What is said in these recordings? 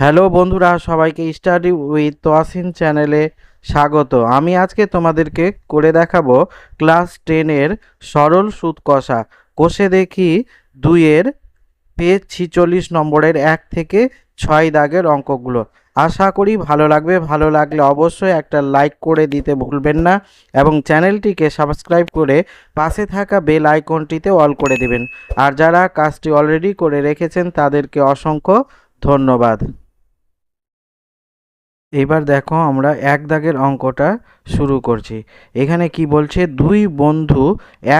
Hello বন্ধুরা, সবাইকে study with Toyasin চ্যানেলে স্বাগত। আমি আজকে তোমাদেরকে করে দেখাবো ক্লাস টেনের সরল সুদ কষা। কষে দেখি দুইয়ের পেজ ছিচল্লিশ নম্বরের এক থেকে ছয় দাগের অঙ্কগুলো। আশা করি ভালো লাগবে। ভালো লাগলে অবশ্যই একটা লাইক করে দিতে ভুলবেন না এবং চ্যানেলটিকে সাবস্ক্রাইব করে পাশে থাকা বেল আইকনটিতে অল করে দিবেন। আর যারা কাজটি অলরেডি করে রেখেছেন তাদেরকে অসংখ্য ধন্যবাদ। এবার দেখো আমরা এক দাগের অঙ্কটা শুরু করছি। এখানে কি বলছে? দুই বন্ধু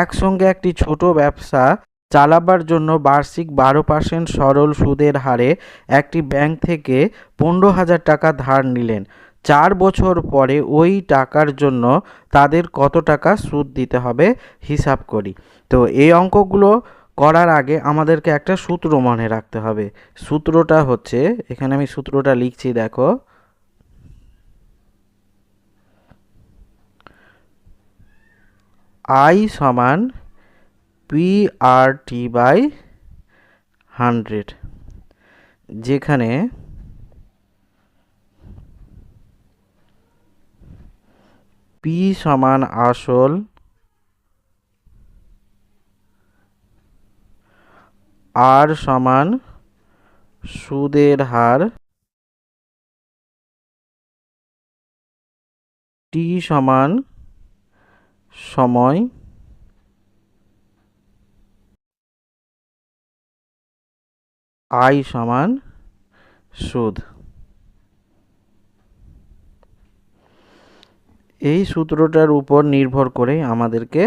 একসঙ্গে একটি ছোট ব্যবসা চালাবার জন্য বার্ষিক বারো পার্সেন্ট সরল সুদের হারে একটি ব্যাংক থেকে পনেরো হাজার টাকা ধার নিলেন। চার বছর পরে ওই টাকার জন্য তাদের কত টাকা সুদ দিতে হবে হিসাব করি। তো এই অঙ্কগুলো করার আগে আমাদেরকে একটা সূত্র মনে রাখতে হবে। সূত্রটা হচ্ছে, এখানে আমি সূত্রটা লিখছি, দেখো। আই সমান P R T by hundred যেখানে পি সমান আসল আর সমান সুদের হার টি সমান সময়। আই সমান সুদ। এই সূত্রটার উপর নির্ভর করে আমাদেরকে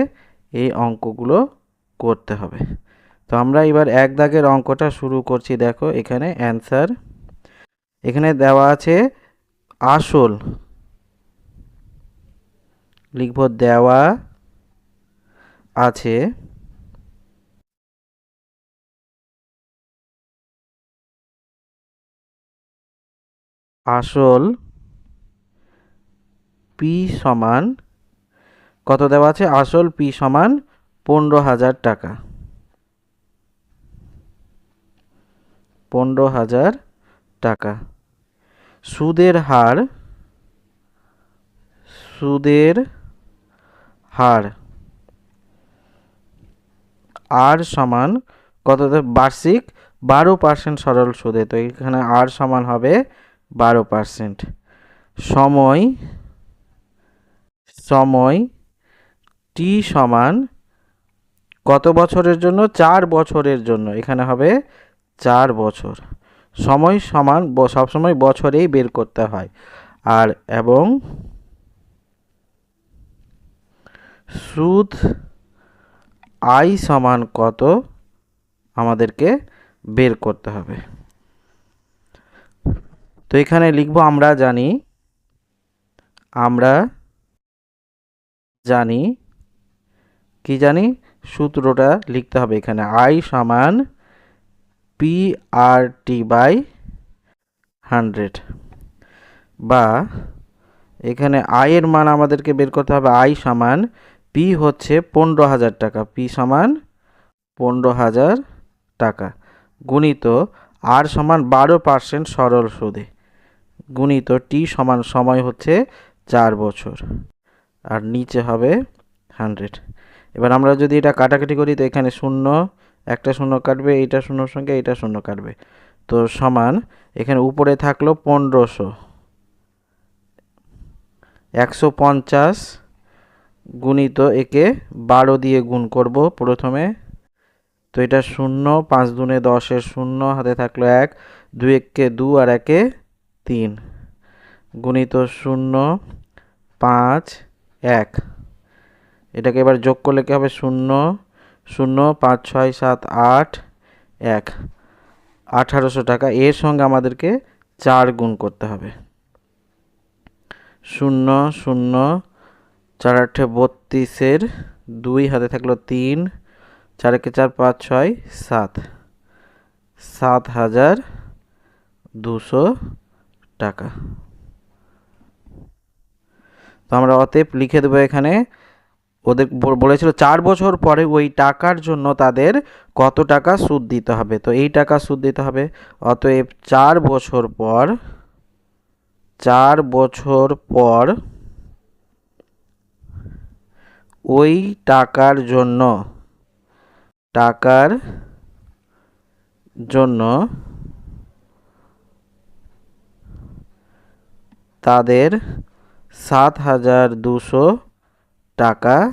এই অঙ্কগুলো করতে হবে। তো আমরা এবার এক দাগের অঙ্কটা শুরু করছি। দেখো এখানে অ্যান্সার। এখানে দেওয়া আছে আসল। লিখব দেওয়া আছে। আসল পি সমান কত দেওয়া আছে? আসল পি সমান পনেরো হাজার টাকা। পনেরো হাজার টাকা। সুদের হার, সুদের হার। আর সমান কত বার্ষিক বারো পার্সেন্ট সরল সুদে। তো এখানে আর সমান হবে বারো পার্সেন্ট সময় সময় টি সমান কত বছরের জন্য? চার বছরের জন্য। এখানে হবে চার বছর। সময় সমান সবসময় বছরেই বের করতে হয়। আর এবং সুদ আই সমান কত আমাদেরকে বের করতে হবে। তো এখানে লিখব, আমরা জানি আমরা জানি, কি জানি, সূত্রটা লিখতে হবে এখানে, আই সমান P R T by hundred বা এখানে আয়ের মান আমাদেরকে বের করতে হবে, আই সমান পি হচ্ছে পনেরো হাজার টাকা। পি সমান পনেরো হাজার টাকা। গুণিত আর সমান বারো পার্সেন্ট সরল সুদে। গুণিত টি সমান সময় হচ্ছে চার বছর। আর নিচে হবে হান্ড্রেড। এবার আমরা যদি এটা কাটাকাটি করি, তো এখানে শূন্য, একটা শূন্য কাটবে, এইটা শূন্যর সঙ্গে এইটা শূন্য কাটবে। তো সমান এখানে উপরে থাকল পনেরোশো। একশো পঞ্চাশ গুণিত একে বারো দিয়ে গুণ করব প্রথমে। তো এটা শূন্য, পাঁচ দুনে দশের শূন্য, হাতে থাকল এক, দুই এককে দু আর একে তিন। গুণিত শূন্য, পাঁচ, এক। এটাকে এবার যোগ করলে কি হবে? শূন্য শূন্য, পাঁচ, ছয়, সাত, আট, এক। আঠারোশো টাকা, এর সঙ্গে আমাদেরকে চার গুণ করতে হবে। শূন্য শূন্য চার আটে বত্রিশের দুই, হাতে থাকল তিন চার একে চার, পাঁচ, ছয়, সাত। সাত হাজার দুশো টাকা। তো আমরা অতএব লিখে দেবো এখানে, ওদের বলেছিল চার বছর পরে ওই টাকার জন্য তাদের কত টাকা সুদ দিতে হবে। তো এই টাকা সুদ দিতে হবে। অতএব চার বছর পর, চার বছর পর ওই টাকার জন্য টাকার জন্য তাদের সাত হাজার দুশো টাকা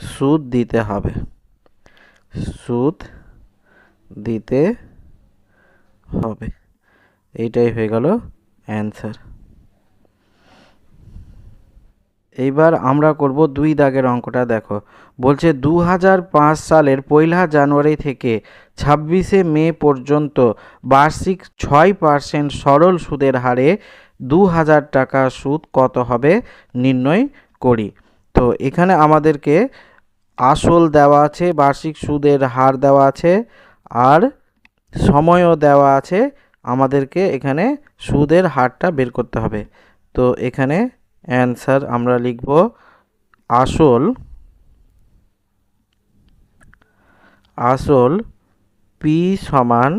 সুদ দিতে হবে। সুদ দিতে হবে। এইটাই হয়ে গেল অ্যান্সার এইবার আমরা করব দুই দাগের অঙ্কটা, দেখো। বলছে দু হাজার পাঁচ সালের পয়লা জানুয়ারি থেকে ছাব্বিশে মে পর্যন্ত বার্ষিক ছয় পার্সেন্ট সরল সুদের হারে দু হাজার টাকা সুদ কত হবে নির্ণয় করি। তো এখানে আমাদেরকে আসল দেওয়া আছে, বার্ষিক সুদের হার দেওয়া আছে, আর সময়ও দেওয়া আছে। আমাদেরকে এখানে সুদের হারটা বের করতে হবে। তো এখানে অ্যান্সার আমরা লিখব আসল আসল পি সমান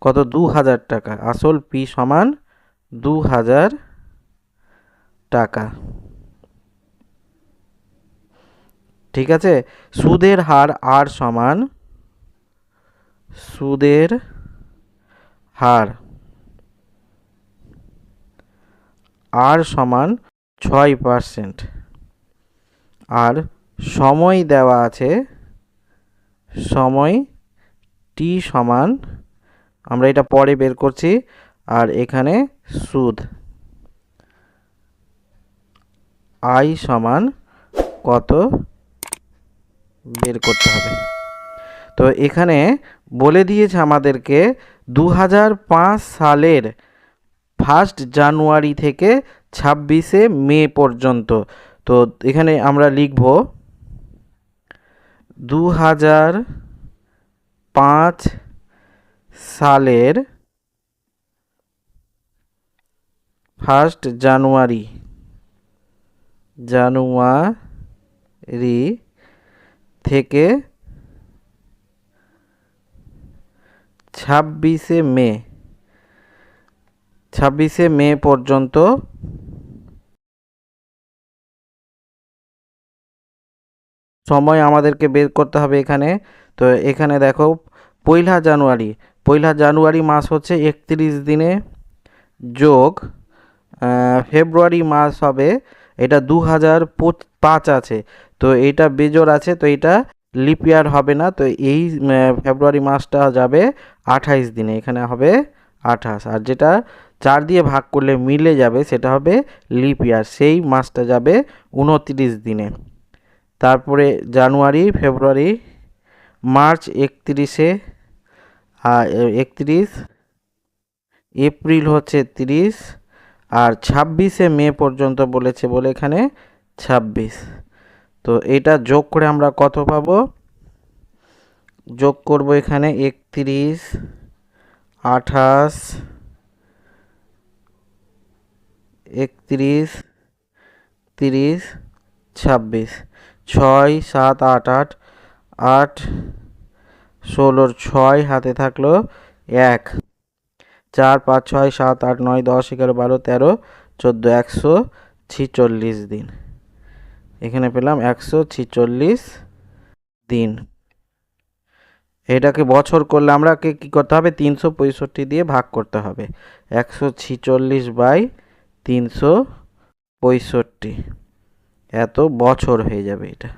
কত? দু হাজার টাকা। আসল পি সমান দু হাজার টাকা। ঠিক আছে? সুদের হার আর সমান সুদের হার। আর সমান ছয় পার্সেন্ট। আর সময় দেওয়া আছে, সময় টি সমান, আমরা এটা পরে বের করছি, আর এখানে সুদ। আই সমান কত বের করতে হবে। তো এখানে বলে দিয়েছে আমাদেরকে দু হাজার পাঁচ সালের ফার্স্ট জানুয়ারি থেকে ছাব্বিশে মে পর্যন্ত। তো এখানে আমরা লিখব দু হাজার পাঁচ সালের ফার্স্ট জানুয়ারি জানুয়ারি থেকে ছাব্বিশে মে। ছাব্বিশে মে পর্যন্ত সময় আমাদেরকে বের করতে হবে এখানে। তো এখানে দেখো, পয়লা জানুয়ারি। পয়লা জানুয়ারি মাস হচ্ছে একত্রিশ দিনে যোগ। ফেব্রুয়ারি মাস হবে, এটা দু হাজার পাঁচ আছে। তো এইটা বেজোর আছে, তো এটা লিপ ইয়ার হবে না। তো এই ফেব্রুয়ারি মাসটা যাবে আঠাইশ দিনে, এখানে হবে আঠাশ। আর যেটা চার দিয়ে ভাগ করলে মিলে যাবে, সেটা হবে লিপ ইয়ার। সেই মাসটা যাবে উনত্রিশ দিনে। তারপরে জানুয়ারি, ফেব্রুয়ারি, মার্চ একত্রিশে একত্রিশ, এপ্রিল হচ্ছে তিরিশ, আর ছাব্বিশে মে পর্যন্ত বলেছে বলে এখানে ছাব্বিশ। তো এটা যোগ করে আমরা কত পাবো? যোগ করব এখানে একত্রিশ, আঠাশ একত্রিশ, তিরিশ, ছাব্বিশ। ছয়, সাত, আট আট আট, ষোলোর ছয় হাতে থাকল এক। চার, পাঁচ, ছয়, সাত, আট, নয়, দশ, এগারো, বারো, তেরো, চোদ্দ, একশো ছিচল্লিশ দিন। এখানে পেলাম একশো ছিচল্লিশ দিন। এটাকে বছর করলে আমরা কে কী করতে হবে? তিনশো পঁয়ষট্টি দিয়ে ভাগ করতে হবে। একশো ছিচল্লিশ বাই তিনশো পঁয়ষট্টি। এত বছর হয়ে যাবে এটা।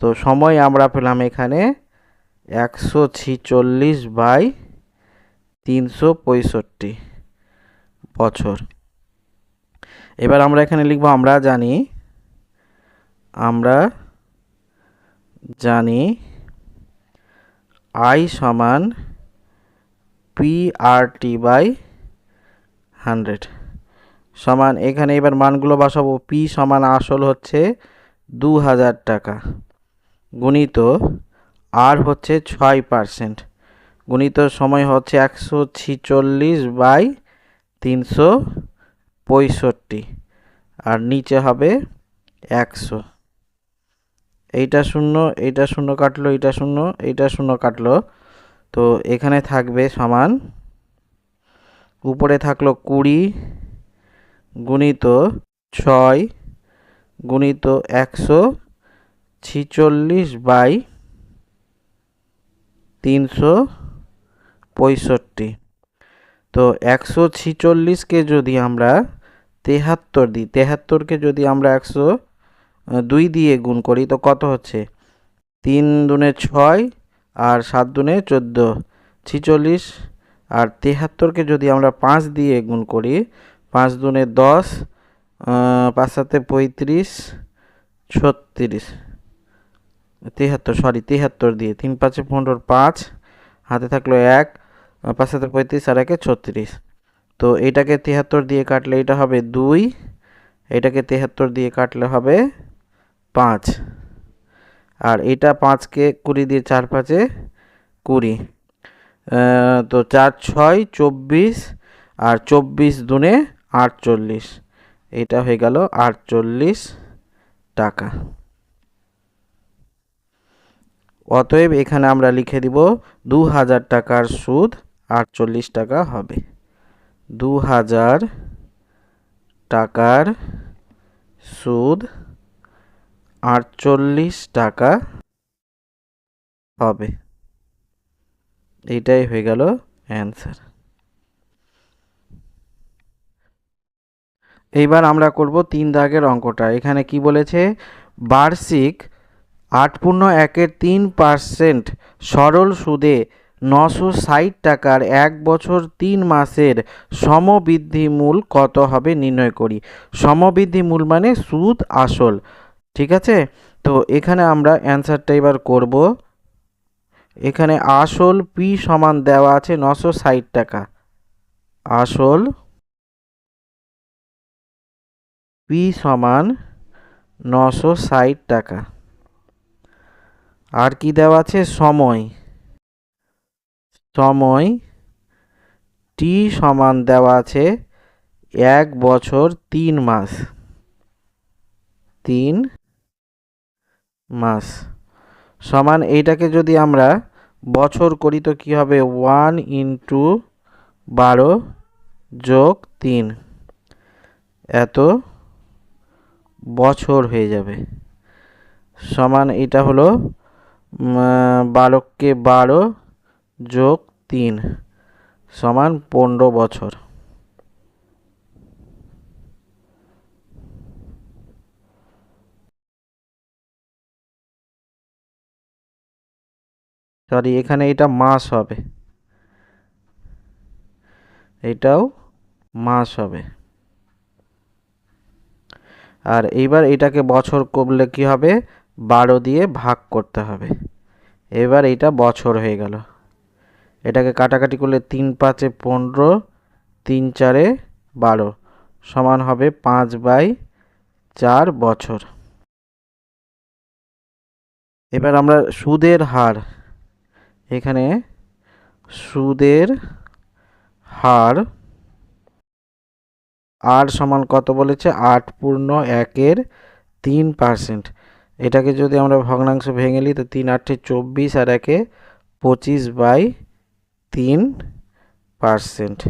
তো সময় আমরা পেলাম এখানে একশো ছিচল্লিশ বাই তিনশো পঁয়ষট্টি বছর। এবার আমরা এখানে লিখব, আমরা জানি আমরা জানি আই সমান P R T by hundred. সমান, এখানে এবার মানগুলো বসাবো। পি সমান আসল হচ্ছে দু হাজার টাকা। গুণিত আর হচ্ছে ছয় পার্সেন্ট গুণিত সময় হচ্ছে একশো ছিচল্লিশ বাই তিনশো পঁয়ষট্টি। আর নিচে হবে একশো। এইটা শূন্য এইটা শূন্য কাটলো, এইটা শূন্য এইটা শূন্য কাটলো। তো এখানে থাকবে সমান, উপরে থাকল কুড়ি গুণিত ছয় গুণিত একশো ছিচল্লিশ বাই তিনশো পঁয়ষট্টি। তো একশো ছিচল্লিশকে যদি আমরা তেহাত্তর দিই, তেহাত্তরকে যদি আমরা একশো দুই দিয়ে গুণ করি, তো কত হচ্ছে? তিন দুনে ছয় আর সাত দুনে চোদ্দ। ছিচল্লিশ আর তেহাত্তরকে যদি আমরা পাঁচ দিয়ে গুণ করি পাঁচ দুনে দশ পাঁচ সাতে পঁয়ত্রিশ, ছত্রিশ। তেহাত্তর সরি তেহাত্তর দিয়ে। তিন পাঁচে পনেরোর পাঁচ, হাতে থাকল এক পাঁচ সাথে পঁয়ত্রিশ আর একে ছত্রিশ। তো এইটাকে তেহাত্তর দিয়ে কাটলে এটা হবে দুই এটাকে তেহাত্তর দিয়ে কাটলে হবে পাঁচ। আর এটা পাঁচকে কুড়ি দিয়ে চার পাঁচে কুড়ি। তো চার, ছয়, চব্বিশ, আর চব্বিশ দুনে আটচল্লিশ। এটা হয়ে গেল আটচল্লিশ টাকা। অতএব এখানে আমরা লিখে দিব দু হাজার টাকার সুদ আটচল্লিশ টাকা হবে। দু হাজার টাকার সুদ আটচল্লিশ টাকা হবে। এইটাই হয়ে গেল অ্যান্সার। এইবার আমরা করব তিন দাগের অঙ্কটা। এখানে কি বলেছে? বার্ষিক আট পূর্ণ একের তিন পার্সেন্ট সরল সুদে নশো ষাট টাকার এক বছর তিন মাসের সমবৃদ্ধি মূল কত হবে নির্ণয় করি। সমবৃদ্ধি মূল মানে সুদ আসল, ঠিক আছে? তো এখানে আমরা অ্যান্সারটা এবার করব। এখানে আসল পি সমান দেওয়া আছে নশো ষাট টাকা। আসল পি সমান নশো ষাট টাকা। আর কি দেওয়া আছে? সময়। সময় টি সমান দেওয়া আছে এক বছর তিন মাস। তিন মাস। সমান এইটাকে যদি আমরা বছর করি তো কী হবে? ওয়ান ইন্টু বারো যোগ তিন। এত বছর হয়ে যাবে। সমান এটা হলো বারোকে বারো যোগ তিন সমান পনেরো বছর। সরি, এখানে এটা মাস হবে। এটাও মাস হবে। আর এইবার এটাকে বছর করলে কি হবে? বারো দিয়ে ভাগ করতে হবে। এবার এটা বছর হয়ে গেল। এটাকে কাটাকাটি করলে তিন পাঁচে পনেরো, তিন চারে বারো সমান হবে পাঁচ বাই চার বছর। এবার আমরা সুদের হার, এখানে সুদের হার আর সমান কত বলেছে? আট পূর্ণ একের তিন পার্সেন্ট এটাকে যদি আমরা ভগ্নাংশ ভেঙে নিই, তো তিন আটে চব্বিশ আর একে পঁচিশ বাই তিন পার্সেন্ট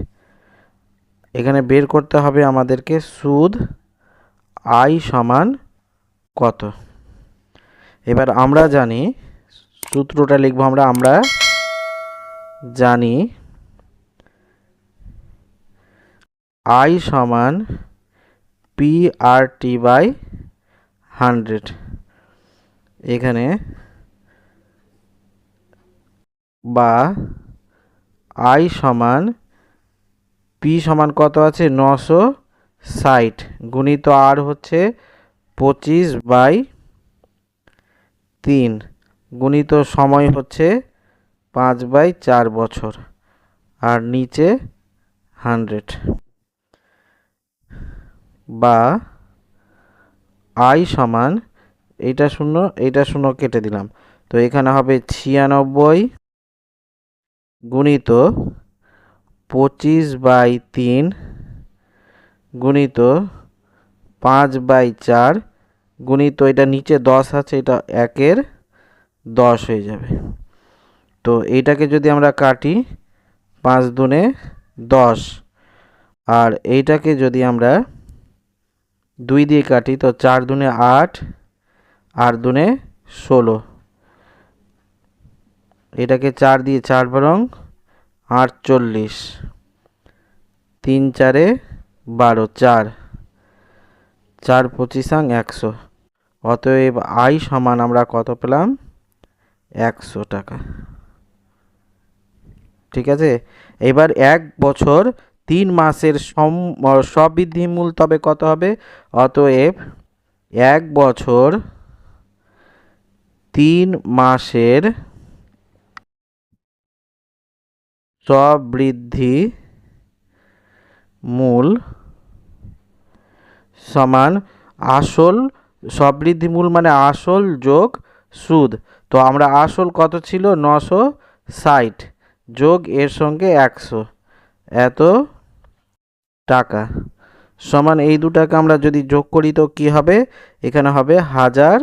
এখানে বের করতে হবে আমাদেরকে সুদ আই সমান কত? এবার আমরা জানি, সূত্রটা লিখব আমরা আমরা জানি আই সমান P R T by hundred এখানে বা আই সমান পি সমান কত আছে? নশো ষাট গুণিত আর হচ্ছে পঁচিশ বাই তিন গুণিত সময় হচ্ছে পাঁচ বাই চার বছর। আর নিচে হান্ড্রেড বা আই সমান এইটা শূন্য এইটা শূন্য কেটে দিলাম। তো এখানে হবে ছিয়ানব্বই গুণিত পঁচিশ বাই তিন গুণিত পাঁচ বাই চার গুণিত এটা নিচে দশ আছে, এটা একের দশ হয়ে যাবে। তো এইটাকে যদি আমরা কাটি পাঁচ দুনে দশ, আর এইটাকে যদি আমরা দুই দিয়ে কাটি, তো চার দুনে আট আর দুনে ষোলো। এটাকে চার দিয়ে চার বরং আটচল্লিশ। তিন চারে বারো, চার। চার পঁচিশাং একশো। অতএব আই সমান আমরা কত পেলাম? একশো টাকা। ঠিক আছে? এবার এক বছর তিন মাসের সম সবৃদ্ধি মূল তবে কত হবে? অতএব এক বছর তিন মাসের সবৃদ্ধি মূল সমান আসল সবৃদ্ধি মূল মানে আসল যোগ সুদ। তো আমরা আসল কত ছিল? নশো ষাট যোগ এর সঙ্গে একশো। এত টাকা। সমান এই দুটাকে আমরা যদি যোগ করি তো কি হবে? এখানে হবে হাজার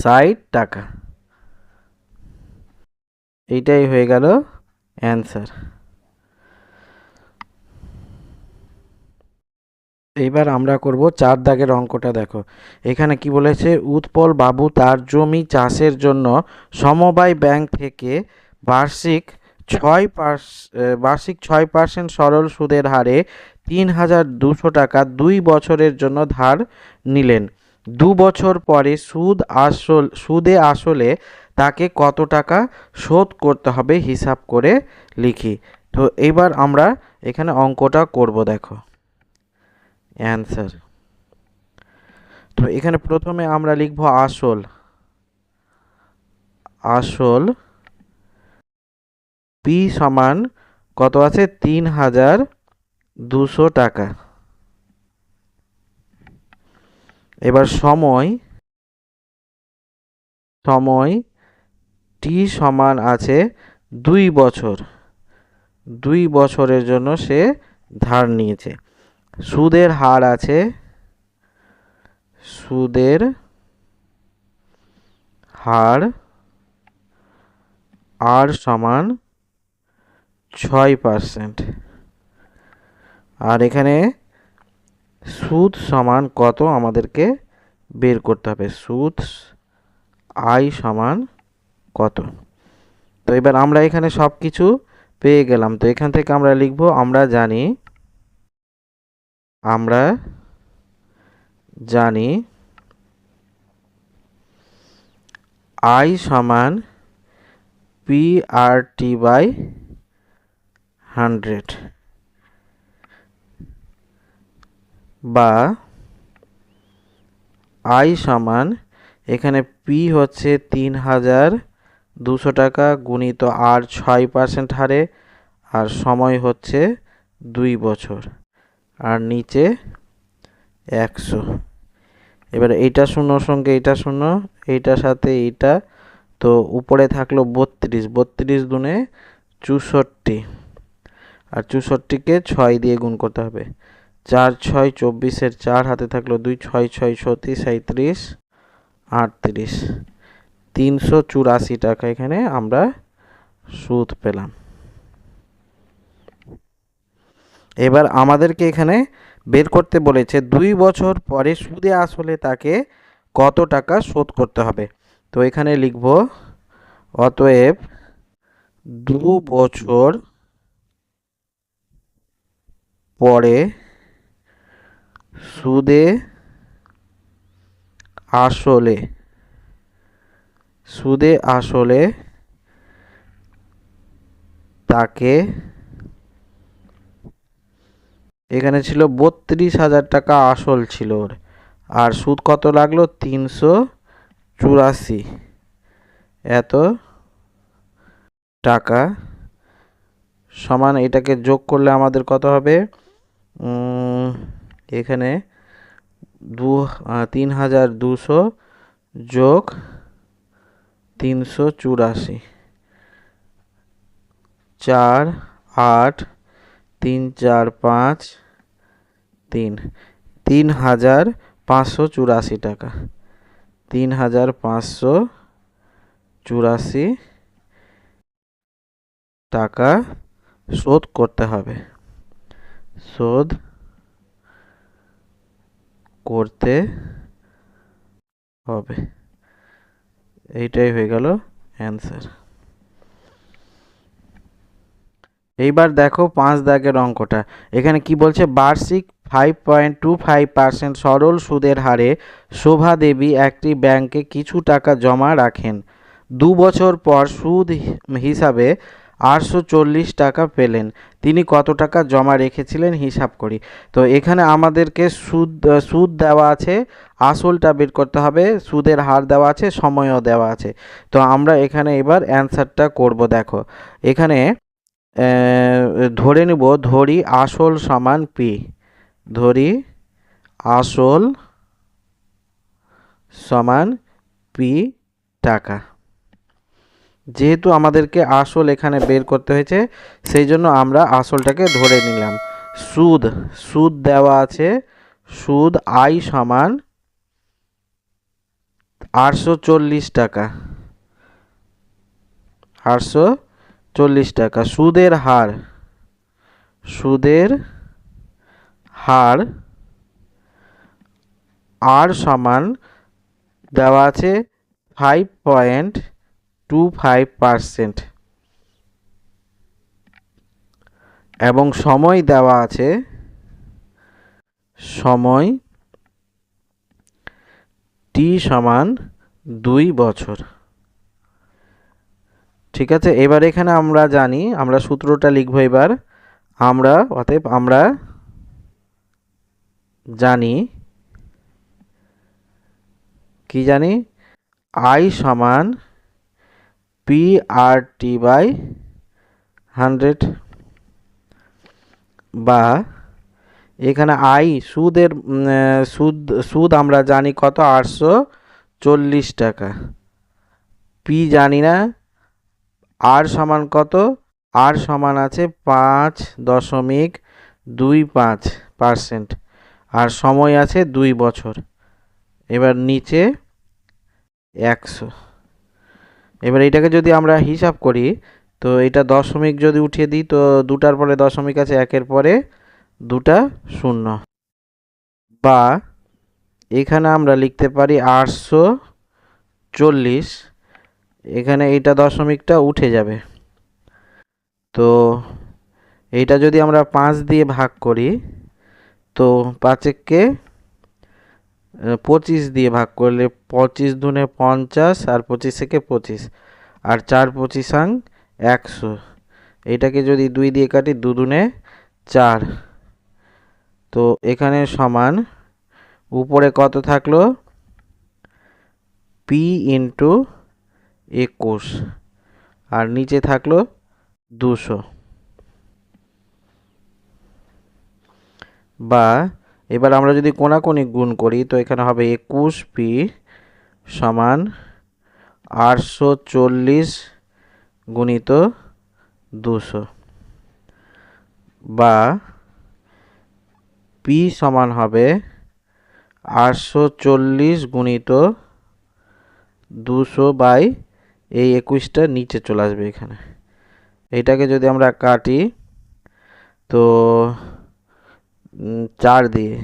ষাট টাকা। এইটাই হয়ে গেল অ্যান্সার। এইবার আমরা করব চার দাগের অঙ্কটা দেখো। এখানে কি বলেছে? উৎপল বাবু তার জমি চাষের জন্য সমবায় ব্যাংক থেকে বার্ষিক ছয় পার্স বার্ষিক ছয় পার্সেন্ট সরল সুদের হারে তিন হাজার দুশো টাকা দুই বছরের জন্য ধার নিলেন। দু বছর পরে সুদ আসল, সুদে আসলে তাকে কত টাকা শোধ করতে হবে হিসাব করে লিখি। তো এবার আমরা এখানে অঙ্কটা করব, দেখো। অ্যান্সার। তো এখানে প্রথমে আমরা লিখব আসল। আসল পি সমান কত আছে? তিন হাজার দুশো টাকা। এবার সময়। সময় টি সমান আছে দুই বছর। দুই বছরের জন্য সে ধার নিয়েছে। সুদের হার আছে। সুদের হার আর সমান ছয় পার্সেন্ট। আর এখানে সুদ সমান কত আমাদেরকে বের করতে হবে? সুদ আই সমান কত? তো এবার আমরা এখানে সব কিছু পেয়ে গেলাম। তো এখান থেকে আমরা লিখব, আমরা জানি আমরা জানি আই সমান P R T by hundred. বা আই সমান এখানে পি হচ্ছে তিন হাজার দুশো টাকা গুণিত আর ছয় পার্সেন্ট হারে আর সময় হচ্ছে দুই বছর আর নিচে একশো। এবার এইটা শূন্য সঙ্গে এইটা শূন্য, এইটার সাথে এইটা, তো উপরে থাকল বত্রিশ বত্রিশ দুনে চৌষট্টি। আর চৌষট্টিকে ছয় দিয়ে গুণ করতে হবে। চার ছয় চব্বিশের চার হাতে থাকল দুই, ছয় ছয় ছত্রিশ সাঁত্রিশ আটত্রিশ। তিনশো চুরাশি টাকা এখানে আমরা সুদ পেলাম। এবার আমাদেরকে এখানে বের করতে বলেছে, দুই বছর পরে সুদে আসলে তাকে কত টাকা শোধ করতে হবে? তো এখানে লিখব, অতএব দু বছর পরে সুদে আসলে সুদে আসলে তাকে এখানে ছিল বত্রিশ হাজার টাকা আসল ছিল ওর। আর সুদ কত লাগল? তিনশো চুরাশি। এত টাকা সমান এটাকে যোগ করলে আমাদের কত হবে? এখানে দু তিন হাজার দুশো যোগ তিনশো চুরাশি। চার, আট, তিন, চার, পাঁচ, তিন। তিন হাজার পাঁচশো চুরাশি টাকা। তিন হাজার পাঁচশো চুরাশি টাকা শোধ করতে হবে। শোধ করতে হবে। এইটাই হয়ে গেল অ্যান্সার এইবার দেখো পাঁচ দাগের অঙ্কটা। এখানে কি বলছে? বার্ষিক five point two five percent সরল সুদের হারে শোভা দেবী একটি ব্যাংকে কিছু টাকা জমা রাখেন। দু বছর পর সুদ হিসাবে আটশো চল্লিশ টাকা পেলেন। তিনি কত টাকা জমা রেখেছিলেন হিসাব করি। তো এখানে আমাদেরকে সুদ সুদ দেওয়া আছে, আসলটা বের করতে হবে, সুদের হার দেওয়া আছে, সময়ও দেওয়া আছে। তো আমরা এখানে এবার অ্যান্সারটা করব, দেখো। এখানে ধরে নেব, ধরি আসল সমান পি। ধরি আসল সমান পি টাকা। যেহেতু আমাদেরকে আসল এখানে বের করতে হয়েছে, সেই জন্য আমরা আসলটাকে ধরে নিলাম। সুদ সুদ দেওয়া আছে, সুদ আই সমান আটশো চল্লিশ টাকা। আটশো চল্লিশ টাকা। সুদের হার সুদের হার আর সমান দেওয়া আছে five point two five percent এবং সময় দেওয়া আছে, সময় টি সমান দুই বছর। ঠিক আছে, এবার এখানে আমরা জানি, আমরা সূত্রটা লিখব এবার। আমরা, অতএব আমরা জানি, কি জানি? আই সমান P R T by hundred বা এখানে আই সুদের সুদ সুদ আমরা জানি কত? আটশো চল্লিশ টাকা। পি জানি না। আর সমান কত? আর সমান আছে পাঁচ দশমিক দুই পাঁচ পার্সেন্ট আর সময় আছে দুই বছর। এবার নিচে একশো। এবার এটাকে যদি আমরা হিসাব করি, তো এটা দশমিক যদি উঠিয়ে দিই, তো দুটার পরে দশমিক আছে, একের পরে দুটা শূন্য। বা এখানে আমরা লিখতে পারি আটশো চল্লিশ, এখানে এইটা দশমিকটা উঠে যাবে। তো এইটা যদি আমরা পাঁচ দিয়ে ভাগ করি, তো পাঁচেককে পঁচিশ দিয়ে ভাগ করলে পঁচিশ দুনে পঞ্চাশ আর পঁচিশ থেকে পঁচিশ। আর চার পঁচিশাং একশো। এটাকে যদি দুই দিয়ে কাটি, দু দুনে চার। তো এখানে সমান উপরে কত থাকল? পি ইন্টু একুশ। আর নিচে থাকল দুশো। বা এবার আমরা যদি কোনাকুনি গুণ করি, তো এখানে হবে একুশ পি সমান আটশো চল্লিশ গুণিত দুশো বা পি সমান হবে আটশো চল্লিশ গুণিত দুশো বাই এই একুশটা নিচে চলে আসবে এখানে। এটাকে যদি আমরা কাটি, তো চার দিয়ে।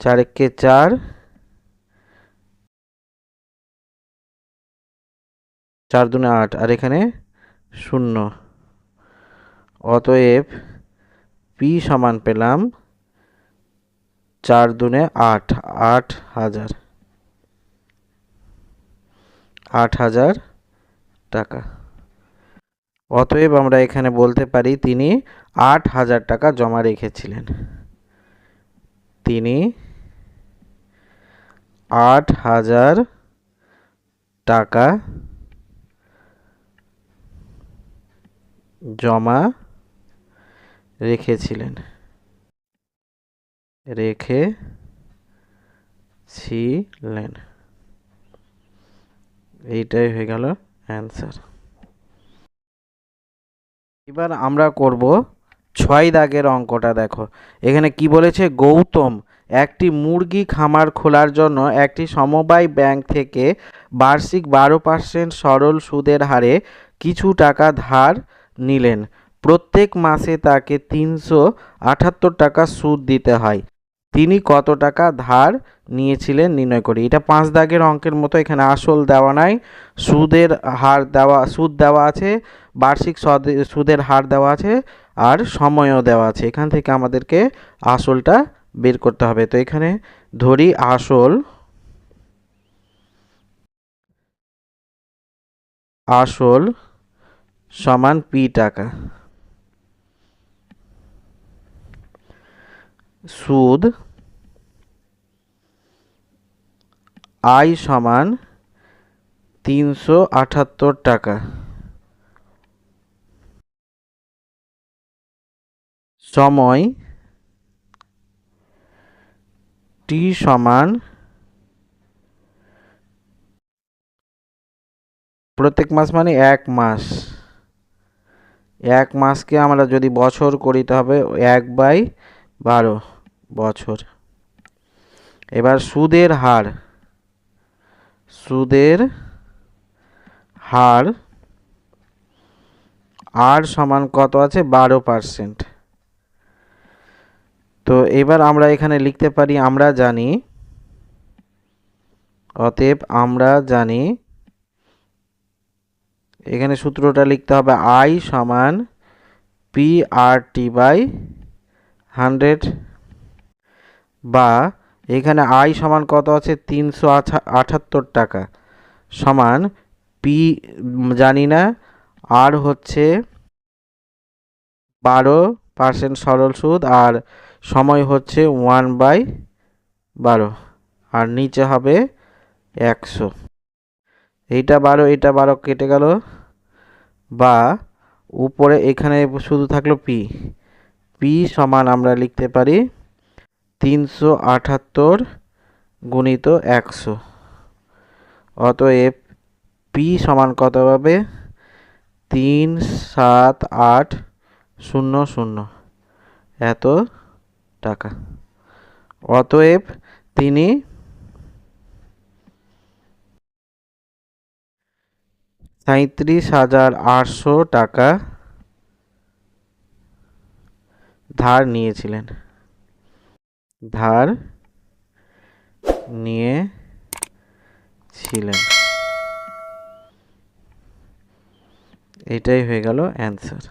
চার একে চার। চার দুনে আট, আর এখানে শূন্য। অতএব পি সমান পেলাম চার দুনে আট আট হাজার। আট হাজার টাকা। অতএব আমরা এখানে বলতে পারি তিনি আট হাজার টাকা জমা রেখেছিলেন। তিনি আট হাজার টাকা জমা রেখেছিলেন। রেখেছিলেন। এইটাই হয়ে গেল অ্যান্সার এবার আমরা করব ছয় দাগের অঙ্কটা, দেখো। এখানে কি বলেছে? গৌতম, একটি মুরগি খামার খোলার জন্য একটি সমবায় ব্যাংক থেকে বার্ষিক বারো পার্সেন্ট সরল সুদের হারে কিছু টাকা ধার নিলেন। প্রত্যেক মাসে তাকে তিনশো আটাত্তর টাকা সুদ দিতে হয়। তিনি কত টাকা ধার নিয়েছিলেন নির্ণয় করি। এটা পাঁচ দাগের অঙ্কের মতো, এখানে আসল দেওয়া নাই। সুদের হার দেওয়া, সুদ দেওয়া আছে, বার্ষিক সুদের হার দেওয়া আছে, আর সময়ও দেওয়া আছে। এখান থেকে আমাদেরকে আসলটা বের করতে হবে। তো এখানে ধরি আসল আসল সমান পি টাকা। সুদ আয় সমান তিনশো আটাত্তর টাকা। সময় টি সমান প্রত্যেক মাস মানে এক মাস। এক মাসকে আমরা যদি বছর করি তবে এক বাই বারো বছর। এবার সুদের হার। সুদের হার আর সমান কত আছে? বারো পার্সেন্ট তো এবার আমরা এখানে লিখতে পারি, আমরা জানি, অতএব আমরা জানি, এখানে সূত্রটা লিখতে হবে আই সমান P R T by hundred বা এখানে আই সমান কত আছে? তিনশো আটাত্তর টাকা। সমান পি জানি না। আর হচ্ছে বারো পার্সেন্ট সরল সুদ আর সময় হচ্ছে ওয়ান বাই বারো। আর নিচে হবে একশো। এইটা বারো এইটা বারো কেটে গেল। বা উপরে এখানে শুধু থাকল পি পি সমান আমরা লিখতে পারি তিনশো আটাত্তর গুণিত একশো। অতএব পি সমান কত পাবে? তিন সাত আট শূন্য শূন্য। এত টাকা। অতএব তিনি সাঁত্রিশ হাজার আটশো টাকা ধার নিয়েছিলেন। ধার নিয়ে ছিলেন এটাই হয়ে গেল অ্যান্সার